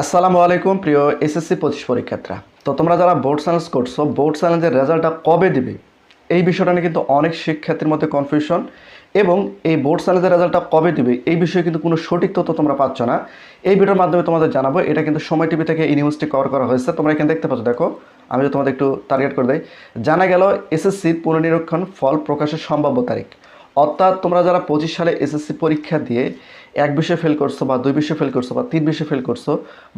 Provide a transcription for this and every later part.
আসসালামু আলাইকুম, প্রিয় এসএসসি পঁচিশ পরীক্ষার্থীরা। তো তোমরা যারা বোর্ড চ্যালেঞ্জ করছ বোর্ড চ্যালেঞ্জের রেজাল্টটা কবে দিবে? এই বিষয়টা নিয়ে কিন্তু অনেক শিক্ষার্থীর মধ্যে কনফিউশন এবং এই বোর্ড চ্যালেঞ্জের রেজাল্টটা কবে দিবে, এই বিষয়ে কিন্তু কোনো সঠিক তথ্য তোমরা পাচ্ছ না। এই ভিডিওর মাধ্যমে তোমাদের জানাব, এটা কিন্তু সময় টিভি থেকে এই নিউজটি কভার করা হয়েছে। তোমরা এখানে দেখতে পাচ্ছ, দেখো, আমি তোমাদের একটু টার্গেট করে দেয় জানা গেল, এসএসসির পুনর্নিরীক্ষণ ফল প্রকাশের সম্ভাব্য তারিখ। অর্থাৎ তোমরা যারা পঁচিশ সালে এসএসসি পরীক্ষা দিয়ে এক বিষয়ে ফেল করছ বা দুই বিষয়ে ফেল করছ বা তিন বিষয়ে ফেল করছ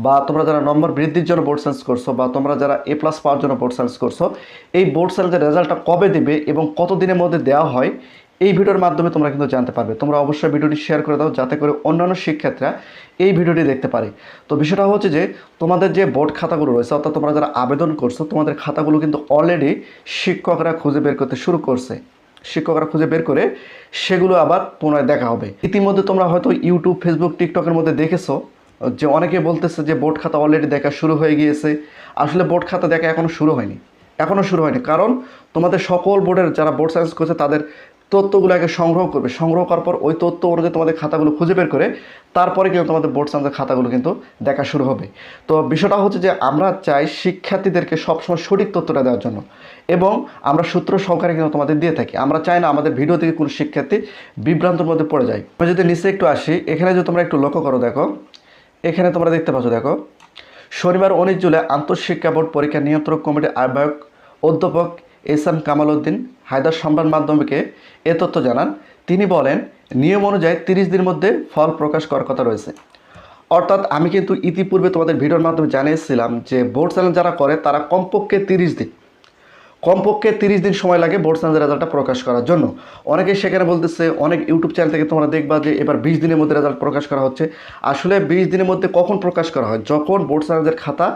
বা তোমরা যারা নম্বর বৃদ্ধির জন্য বোর্ড সায়েন্স করছ বা তোমরা যারা এ প্লাস পাওয়ার জন্য বোর্ড সায়েন্স করছ, এই বোর্ড সায়েন্সের রেজাল্টটা কবে দেবে এবং কত দিনের মধ্যে দেওয়া হয়, এই ভিডিওর মাধ্যমে তোমরা কিন্তু জানতে পারবে। তোমরা অবশ্যই ভিডিওটি শেয়ার করে দাও যাতে করে অন্যান্য শিক্ষার্থীরা এই ভিডিওটি দেখতে পারে। তো বিষয়টা হচ্ছে যে, তোমাদের যে বোর্ড খাতাগুলো রয়েছে, অর্থাৎ তোমরা যারা আবেদন করছ, তোমাদের খাতাগুলো কিন্তু অলরেডি শিক্ষকরা খুঁজে বের করতে শুরু করছে। শিক্ষকরা খুঁজে বের করে সেগুলো আবার পুনরায় দেখা হবে। ইতিমধ্যে তোমরা হয়তো ইউটিউব ফেসবুক টিকটকের মধ্যে দেখেছ যে অনেকে বলতেছে যে বোর্ড খাতা অলরেডি দেখা শুরু হয়ে গিয়েছে। আসলে বোর্ড খাতা দেখা এখনও শুরু হয়নি। এখনও শুরু হয়নি। কারণ তোমাদের সকল বোর্ডের যারা বোর্ড সায়েন্স করছে তাদের তথ্যগুলো আগে সংগ্রহ করবে। সংগ্রহ করার পর ওই তথ্য অনুযায়ী তোমাদের খাতাগুলো খুঁজে বের করে তারপরে কিন্তু তোমাদের বোর্ড সায়েন্সের খাতাগুলো কিন্তু দেখা শুরু হবে। তো বিষয়টা হচ্ছে যে আমরা চাই শিক্ষার্থীদেরকে সবসময় সঠিক তথ্যটা দেওয়ার জন্য এবং আমরা সূত্র সহকারে কিন্তু তোমাদের দিয়ে থাকি। আমরা চাই না আমাদের ভিডিও থেকে কোনো শিক্ষার্থী বিভ্রান্তর মধ্যে পড়ে যায়। আমি যদি নিচে একটু আসি, এখানে যদি তোমরা একটু লক্ষ্য করো দেখো, এখানে তোমরা দেখতে পাচ্ছ দেখো, শনিবার উনিশ জুলাই আন্তঃশিক্ষা বোর্ড পরীক্ষা নিয়ন্ত্রক কমিটির আহ্বায়ক অধ্যাপক এস এম কামাল উদ্দিন হায়দার সংবাদ মাধ্যমকে এ তথ্য জানান। তিনি বলেন, নিয়ম অনুযায়ী তিরিশ দিনের মধ্যে ফল প্রকাশ করার কথা রয়েছে। অর্থাৎ আমি কিন্তু ইতিপূর্বে তোমাদের ভিডিওর মাধ্যমে জানিয়েছিলাম যে বোর্ড চ্যানেল যারা করে, তারা কমপক্ষে তিরিশ দিন, কমপক্ষে তিরিশ দিন সময় লাগে বোর্ড সায়েন্সের রেজাল্টটা প্রকাশ করার জন্য। অনেকে সেখানে বলতেছে, অনেক ইউটিউব চ্যানেল থেকে তোমরা দেখবা যে এবার বিশ দিনের মধ্যে রেজাল্ট প্রকাশ করা হচ্ছে। আসলে বিশ দিনের মধ্যে কখন প্রকাশ করা হয়? যখন বোর্ড সায়েন্সের খাতা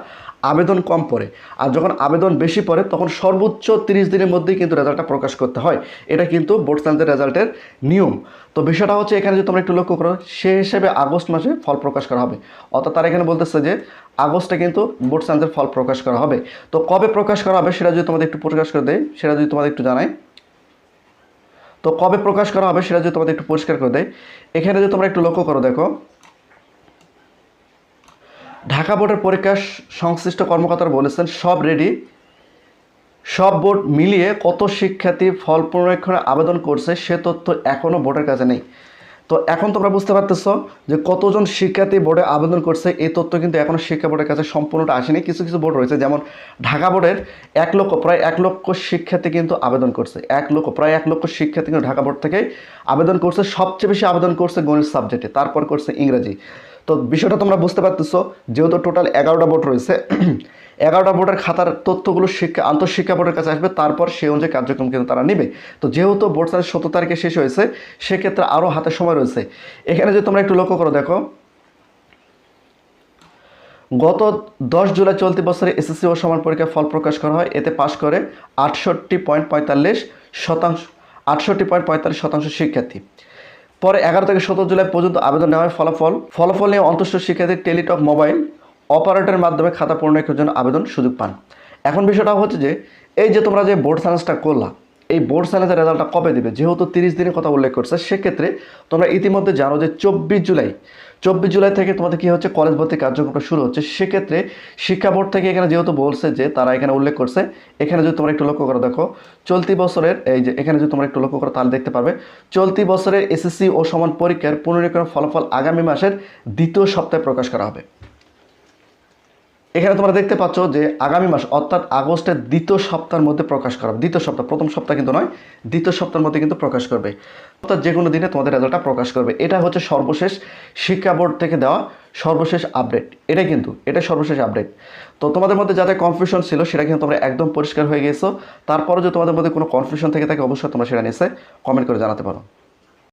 আবেদন কম পড়ে। আর যখন আবেদন বেশি পড়ে, তখন সর্বোচ্চ তিরিশ দিনের মধ্যেই কিন্তু রেজাল্টটা প্রকাশ করতে হয়। এটা কিন্তু বোর্ড সায়েন্সের রেজাল্টের নিয়ম। তো বিষয়টা হচ্ছে এখানে যদি তোমরা একটু লক্ষ্য করো, সে হিসেবে আগস্ট মাসে ফল প্রকাশ করা হবে। অর্থাৎ তারা এখানে বলতেছে যে, আগস্টে কিন্তু বোর্ড সায়েন্সের ফল প্রকাশ করা হবে। তো কবে প্রকাশ করা হবে সেটা যদি তোমাদের একটু প্রকাশ করে দেয় সেটা যদি তোমাদের একটু জানাই। তো কবে প্রকাশ করা হবে সেটা যদি তোমাদের একটু পরিষ্কার করে দেয় এখানে যদি তোমরা একটু লক্ষ্য করো, দেখো ঢাকা বোর্ডের পরীক্ষা সংশ্লিষ্ট কর্মকর্তারা বলেছেন, সব রেডি সব বোর্ড মিলিয়ে কত শিক্ষার্থী ফল পুনরীক্ষণে আবেদন করছে সে তথ্য এখনও বোর্ডের কাছে নেই। তো এখন তোমরা বুঝতে পারতেছো যে কতজন শিক্ষার্থী বোর্ডে আবেদন করছে, এই তথ্য কিন্তু এখনও শিক্ষা বোর্ডের কাছে সম্পূর্ণটা আসেনি। কিছু কিছু বোর্ড রয়েছে, যেমন ঢাকা বোর্ডের এক লক্ষ, প্রায় এক লক্ষ শিক্ষার্থী কিন্তু আবেদন করছে। এক লক্ষ, প্রায় এক লক্ষ শিক্ষার্থী কিন্তু ঢাকা বোর্ড থেকে আবেদন করছে, সবচেয়ে বেশি আবেদন করছে গণিত সাবজেক্টে তারপর করছে ইংরেজি। তো বিষয়টা তোমরা বুঝতে পারতেছো, যেহেতু টোটাল এগারোটা বোর্ড রয়েছে, এগারোটা বোর্ডের খাতার তথ্যগুলো শিক্ষা, আন্তঃশিক্ষা বোর্ডের কাছে আসবে, তারপর সেই অনুযায়ী কার্যক্রম কিন্তু তারা নেবে। তো যেহেতু বোর্ড সালের সতেরো তারিখে শেষ হয়েছে, সেক্ষেত্রে আরও হাতে সময় রয়েছে। এখানে যদি তোমরা একটু লক্ষ্য করো, দেখো, গত দশ জুলাই চলতি বছরে এসএসসি ও সমান পরীক্ষার ফল প্রকাশ করা হয়, এতে পাশ করে আটষট্টি পয়েন্ট পঁয়তাল্লিশ শতাংশ, আটষট্টি পয়েন্ট পঁয়তাল্লিশ শতাংশ শিক্ষার্থী। পরে এগারো থেকে সতেরো জুলাই পর্যন্ত আবেদন নেওয়া হয় ফলাফল ফলাফল নিয়ে অন্তঃস্থ শিক্ষার্থী টেলিটক মোবাইল অপারেটরের মাধ্যমে খাতা পূরণের জন্য আবেদন সুযোগ পান। এখন বিষয়টা হচ্ছে যে, এই যে তোমরা যে বোর্ড সায়েন্সটা করলা এই বোর্ড সায়েন্সের রেজাল্টটা কবে দেবে? যেহেতু তিরিশ দিনের কথা উল্লেখ করছে, সেক্ষেত্রে তোমরা ইতিমধ্যে জানো যে চব্বিশ জুলাই চব্বিশ জুলাই থেকে তোমাদের কী হচ্ছে? কলেজ ভর্তি কার্যক্রমটা শুরু হচ্ছে। সেক্ষেত্রে শিক্ষা বোর্ড থেকে এখানে যেহেতু বলছে যে তারা এখানে উল্লেখ করছে, এখানে যদি তোমরা একটু লক্ষ্য করো দেখো, চলতি বছরের, এই যে এখানে যদি তোমরা একটু লক্ষ্য করো তাহলে দেখতে পারবে, চলতি বছরের এসএসসি ও সমান পরীক্ষার পুনরীকরণ ফলাফল আগামী মাসের দ্বিতীয় সপ্তাহে প্রকাশ করা হবে। এখানে তোমরা দেখতে পাচ্ছ যে আগামী মাস, অর্থাৎ আগস্টের দ্বিতীয় সপ্তাহের মধ্যে প্রকাশ করা, দ্বিতীয় সপ্তাহ, প্রথম সপ্তাহ কিন্তু নয়, দ্বিতীয় সপ্তাহের মধ্যে কিন্তু প্রকাশ করবে। অর্থাৎ যে কোনো দিনে তোমাদের রেজাল্টটা প্রকাশ করবে। এটা হচ্ছে সর্বশেষ শিক্ষা বোর্ড থেকে দেওয়া সর্বশেষ আপডেট। এটাই কিন্তু এটা সর্বশেষ আপডেট। তো তোমাদের মধ্যে যাদের কনফিউশন ছিল, সেটা কিন্তু তোমরা একদম পরিষ্কার হয়ে গেছো। তারপরে যে তোমাদের মধ্যে কোনো কনফিউশন থেকে থাকে, অবশ্যই তোমরা সেটা নিচে কমেন্ট করে জানাতে পারো।